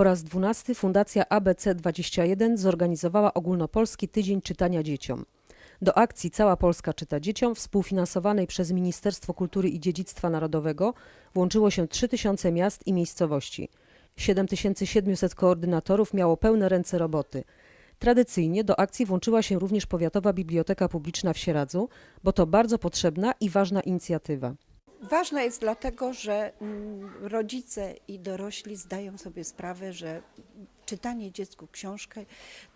Po raz dwunasty Fundacja ABC21 zorganizowała ogólnopolski tydzień czytania dzieciom. Do akcji Cała Polska czyta dzieciom, współfinansowanej przez Ministerstwo Kultury i Dziedzictwa Narodowego, włączyło się 3000 miast i miejscowości. 7700 koordynatorów miało pełne ręce roboty. Tradycyjnie do akcji włączyła się również Powiatowa Biblioteka Publiczna w Sieradzu, bo to bardzo potrzebna i ważna inicjatywa. Ważna jest dlatego, że mm, rodzice i dorośli zdają sobie sprawę, że czytanie dziecku książkę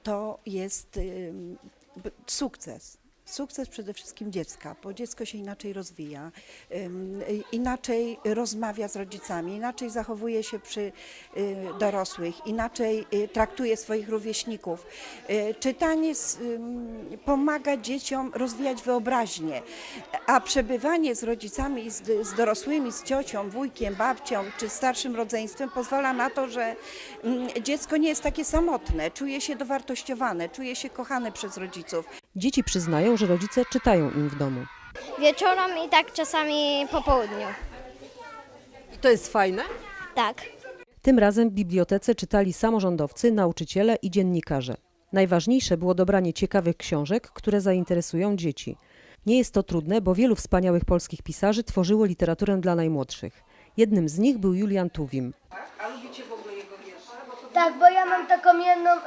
to jest sukces. Sukces przede wszystkim dziecka, bo dziecko się inaczej rozwija, inaczej rozmawia z rodzicami, inaczej zachowuje się przy y, dorosłych, inaczej y, traktuje swoich rówieśników. Y, Czytanie pomaga dzieciom rozwijać wyobraźnię, a przebywanie z rodzicami, z, z dorosłymi, z ciocią, wujkiem, babcią czy starszym rodzeństwem pozwala na to, że mm, dziecko nie jest takie samotne, czuje się dowartościowane, czuje się kochane przez rodziców. Dzieci przyznają, że rodzice czytają im w domu. Wieczorem i tak czasami po południu. I to jest fajne? Tak. Tym razem w bibliotece czytali samorządowcy, nauczyciele i dziennikarze. Najważniejsze było dobranie ciekawych książek, które zainteresują dzieci. Nie jest to trudne, bo wielu wspaniałych polskich pisarzy tworzyło literaturę dla najmłodszych. Jednym z nich był Julian Tuwim. Tak, bo ja mam taką jedną y,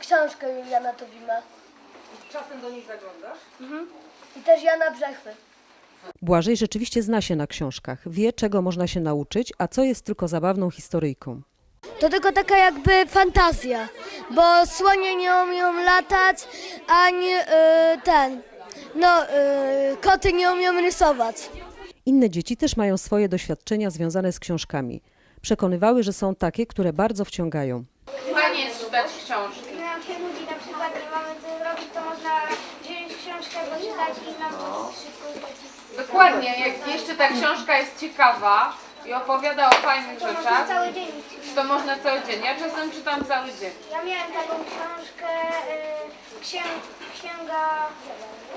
książkę Juliana Tuwima. Czasem do niej zaglądasz? I też Jana Brzechwy. Błażej rzeczywiście zna się na książkach, wie czego można się nauczyć, a co jest tylko zabawną historyjką. To tylko taka jakby fantazja, bo słonie nie umieją latać, ani y, ten, no, y, koty nie umieją rysować. Inne dzieci też mają swoje doświadczenia związane z książkami. Przekonywały, że są takie, które bardzo wciągają. Fajnie jest czytać książki. nam się nudzi na przykład nie mamy co zrobić, to można wziąć książkę, poczytać i nam to szybko. Dokładnie, jak jeszcze ta książka jest ciekawa i opowiada o fajnych To można rzeczach, cały dzień. to można cały dzień. Ja czasem czytam cały dzień. Ja miałem taką książkę, y, księg, księga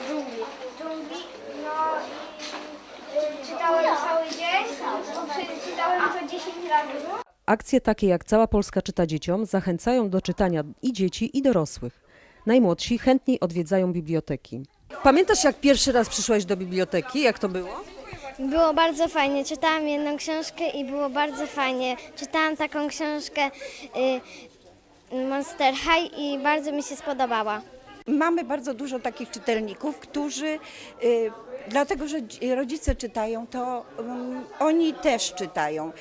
dżungli. dżungli, no i y, czytałem cały dzień, czytałem to 10 razy. Akcje takie jak Cała Polska czyta dzieciom zachęcają do czytania i dzieci, i dorosłych. Najmłodsi chętniej odwiedzają biblioteki. Pamiętasz, jak pierwszy raz przyszłaś do biblioteki? Jak to było? Było bardzo fajnie. Czytałam jedną książkę i było bardzo fajnie. Czytałam taką książkę y, Monster High i bardzo mi się spodobała. Mamy bardzo dużo takich czytelników, którzy, y, dlatego że dzi- rodzice czytają, to um, oni też czytają.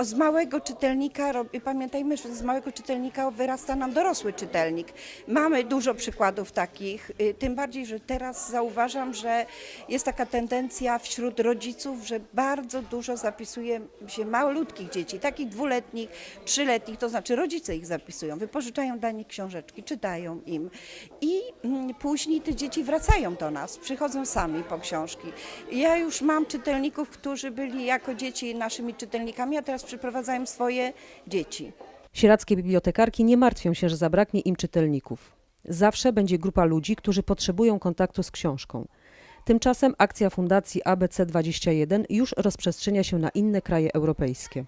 Y, z małego czytelnika, rob- pamiętajmy, że z małego czytelnika wyrasta nam dorosły czytelnik. Mamy dużo przykładów takich, y, tym bardziej, że teraz zauważam, że jest taka tendencja wśród rodziców, że bardzo dużo zapisuje się malutkich dzieci, takich dwuletnich, trzyletnich, to znaczy rodzice ich zapisują, wypożyczają dla nich książeczki, czytają im i mm, później te dzieci wracają do nas, przychodzą sami po książki. Ja już mam czytelników, którzy byli jako dzieci naszymi czytelnikami, a teraz przyprowadzają swoje dzieci. Sieradzkie bibliotekarki nie martwią się, że zabraknie im czytelników. Zawsze będzie grupa ludzi, którzy potrzebują kontaktu z książką. Tymczasem akcja Fundacji ABC21 już rozprzestrzenia się na inne kraje europejskie.